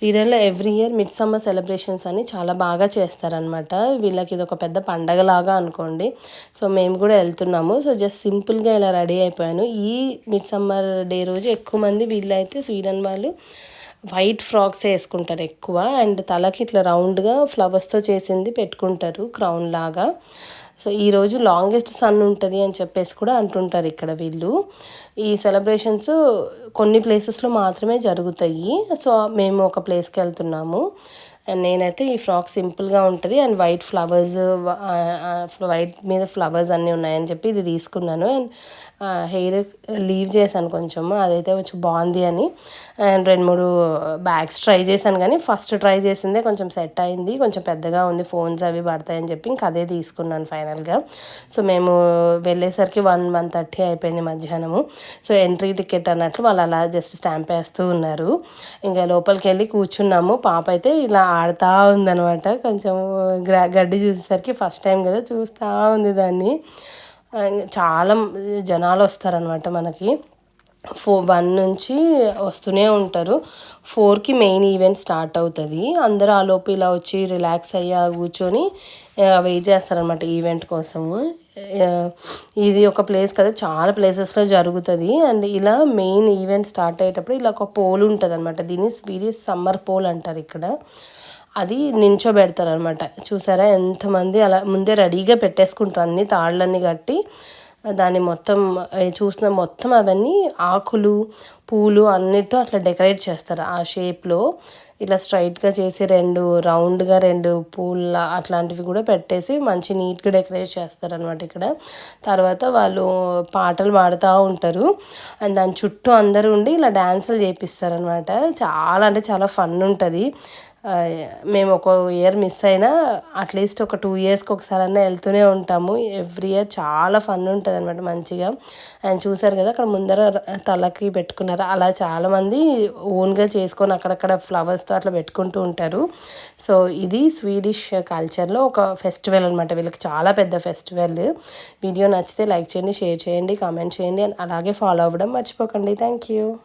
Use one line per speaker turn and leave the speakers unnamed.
స్వీడన్లో every year mid summer celebrations అని చాలా బాగా చేస్తారనమాట వీళ్ళకి ఇది ఒక పెద్ద పండగలాగా అనుకోండి. సో మేము కూడా వెళ్తున్నాము. సో జస్ట్ సింపుల్గా ఇలా రెడీ అయిపోయాను. ఈ మిడ్ సమ్మర్ డే రోజు ఎక్కువ మంది వీళ్ళైతే స్వీడన్ వాళ్ళు వైట్ ఫ్రాక్స్ వేసుకుంటారు ఎక్కువ. అండ్ తలకి ఇట్లా రౌండ్గా ఫ్లవర్స్తో చేసింది పెట్టుకుంటారు క్రౌన్ లాగా. సో ఈరోజు లాంగెస్ట్ సన్ ఉంటుంది అని చెప్పేసి కూడా అంటుంటారు ఇక్కడ వీళ్ళు. ఈ సెలబ్రేషన్స్ కొన్ని ప్లేసెస్లో మాత్రమే జరుగుతాయి. సో మేము ఒక ప్లేస్కి వెళ్తున్నాము. నేనైతే ఈ ఫ్రాక్ సింపుల్గా ఉంటుంది అండ్ వైట్ ఫ్లవర్స్ వైట్ మీద ఫ్లవర్స్ అన్నీ ఉన్నాయని చెప్పి ఇది తీసుకున్నాను. అండ్ హెయిర్ లీవ్ చేశాను కొంచెం అదైతే కొంచెం బాగుంది అని. అండ్ రెండు మూడు బ్యాగ్స్ ట్రై చేశాను కానీ ఫస్ట్ ట్రై చేసిందే కొంచెం సెట్ అయింది కొంచెం పెద్దగా ఉంది ఫోన్స్ అవి పడతాయని చెప్పి ఇంకా అదే తీసుకున్నాను ఫైనల్గా. సో మేము వెళ్ళేసరికి వన్ వన్ థర్టీ అయిపోయింది మధ్యాహ్నము. సో ఎంట్రీ టికెట్ అన్నట్లు వాళ్ళు అలా జస్ట్ స్టాంప్ వేస్తూ ఉన్నారు. ఇంకా లోపలికి వెళ్ళి కూర్చున్నాము. పాప అయితే ఇలా ఆడుతూ ఉందనమాట కొంచెం గడ్డి చూసేసరికి ఫస్ట్ టైం కదా చూస్తూ ఉంది దాన్ని. చాలా జనాలు వస్తారనమాట మనకి. ఫో వన్ నుంచి వస్తూనే ఉంటారు. ఫోర్కి మెయిన్ ఈవెంట్ స్టార్ట్ అవుతుంది. అందరూ ఆలోపు ఇలా వచ్చి రిలాక్స్ అయ్యా కూర్చొని వెయిట్ చేస్తారనమాట ఈవెంట్ కోసము ఇది ఒక ప్లేస్ కదా చాలా ప్లేసెస్లో జరుగుతుంది. అండ్ ఇలా మెయిన్ ఈవెంట్ స్టార్ట్ అయ్యేటప్పుడు ఇలా ఒక పోల్ ఉంటుంది అనమాట దీన్ని స్వీడిష్ సమ్మర్ పోల్ అంటారు ఇక్కడ. అది నించోబెడతారు అనమాట చూసారా? ఎంతమంది అలా ముందే రెడీగా పెట్టేసుకుంటారు అన్ని తాళ్ళన్నీ కట్టి. దాన్ని మొత్తం చూసిన మొత్తం అవన్నీ ఆకులు పూలు అన్నిటితో అట్లా డెకరేట్ చేస్తారు. ఆ షేప్లో ఇలా స్ట్రైట్గా చేసి రెండు రౌండ్గా రెండు పూల అట్లాంటివి కూడా పెట్టేసి మంచి నీట్గా డెకరేట్ చేస్తారనమాట ఇక్కడ. తర్వాత వాళ్ళు పాటలు పాడుతూ ఉంటారు. అండ్ దాని చుట్టూ అందరూ ఉండి ఇలా డ్యాన్సులు చేపిస్తారనమాట చాలా అంటే చాలా ఫన్ ఉంటుంది. మేము ఒక ఇయర్ మిస్ అయినా అట్లీస్ట్ ఒక టూ ఇయర్స్కి ఒకసారి అన్నా వెళ్తూనే ఉంటాము. ఎవ్రీ ఇయర్ చాలా ఫన్ ఉంటుంది అనమాట మంచిగా. అండ్ చూసారు కదా అక్కడ ముందర తలకి పెట్టుకున్నారు అలా చాలామంది ఓన్గా చేసుకొని అక్కడక్కడ ఫ్లవర్స్తో అట్లా పెట్టుకుంటూ ఉంటారు. సో ఇది స్వీడిష్ కల్చర్లో ఒక ఫెస్టివల్ అనమాట వీళ్ళకి చాలా పెద్ద ఫెస్టివల్. వీడియో నచ్చితే లైక్ చేయండి షేర్ చేయండి కామెంట్ చేయండి అండ్ అలాగే ఫాలో అవ్వడం మర్చిపోకండి. Thank you